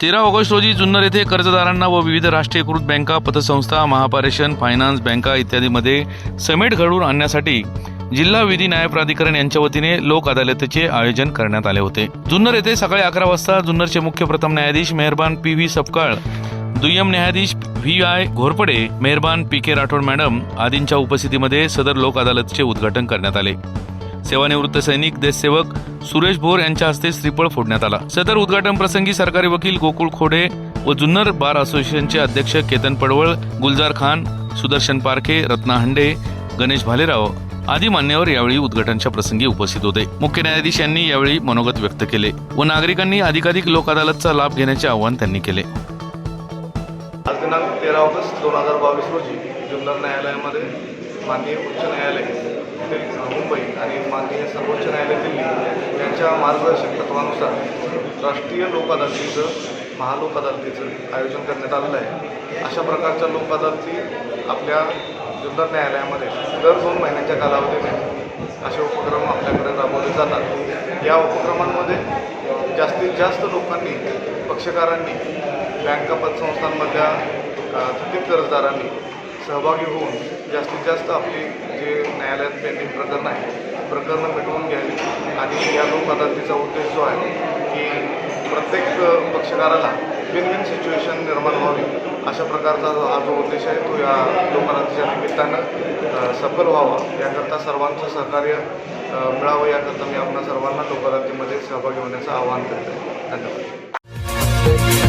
तेरा ऑगस्ट रोजी जुन्नर येथे कर्जदारांना व विविध राष्ट्रीयकृत बँका पतसंस्था महापारेशन फायनान्स बँका इत्यादीमध्ये समेट घडवून आणण्यासाठी जिल्हा विधी न्याय प्राधिकरण यांच्या वतीने लोक अदालतीचे आयोजन करण्यात आले होते. जुन्नर येथे सकाळी अकरा वाजता जुन्नरचे मुख्य प्रथम न्यायाधीश मेहरबान पी व्ही सपकाळ दुय्यम न्यायाधीश व्ही आय घोरपडे मेहरबान पी के राठोड मॅडम आदींच्या उपस्थितीमध्ये सदर लोक अदालतचे उद्घाटन करण्यात आले. सेवानिवृत्त सैनिक देशसेवक सुरेश भोर यांच्या हस्ते श्रीफळ फोडण्यात आला. सदर उद्घाटन प्रसंगी सरकारी वकील गोकुळ खोडे व जुन्नर बार असोसिएशनचे अध्यक्ष केतन पडवळ गुलजार खान सुदर्शन पारखे रत्ना हंडे गणेश भालेराव आदी मान्यवर यावेळी उद्घाटनच्या प्रसंगी उपस्थित होते. मुख्य न्यायाधीश यांनी यावेळी मनोगत व्यक्त केले व नागरिकांनी अधिकाधिक लोक अदालतचा लाभ घेण्याचे आवाहन त्यांनी केले. आज दिनांक तेरा ऑगस्ट दोन हजार बावीस रोजी जुन्नर न्यायालयामध्ये माननीय उच्च न्यायालय मुंबई आणि माननीय सर्वोच्च न्यायालय दिल्ली यांच्या मार्गदर्शक तत्वानुसार राष्ट्रीय लोक अदालतीचं महालोक अदालतीचं आयोजन करण्यात आलेलं आहे. अशा प्रकारच्या लोक अदालती आपल्या जुन्नर न्यायालयामध्ये दर दोन महिन्यांच्या कालावधीने असे उपक्रम आपल्याकडे राबवले जातात. या उपक्रमांमध्ये जास्तीत जास्त लोकांनी पक्षकारांनी बँका पतसंस्थांमधल्या थकीत कर्जदारांनी सहभागी होऊन जास्तीत जास्त आपली जे न्यायालयात पेंडिंग प्रकरणं आहे प्रकरणं मिटवून घ्यावी. आणि या लोक अदालतीचा उद्देश जो आहे की प्रत्येक पक्षकाराला विन विन सिच्युएशन निर्माण व्हावी. अशा प्रकारचा जो- हा जो उद्देश आहे तो या लोक निमित्तानं सफल व्हावा. याकरता सर्वांचं सहकार्य मिळावं. याकरता मी आपल्या सर्वांना लोक सहभागी होण्याचं आवाहन करतो धन्यवाद.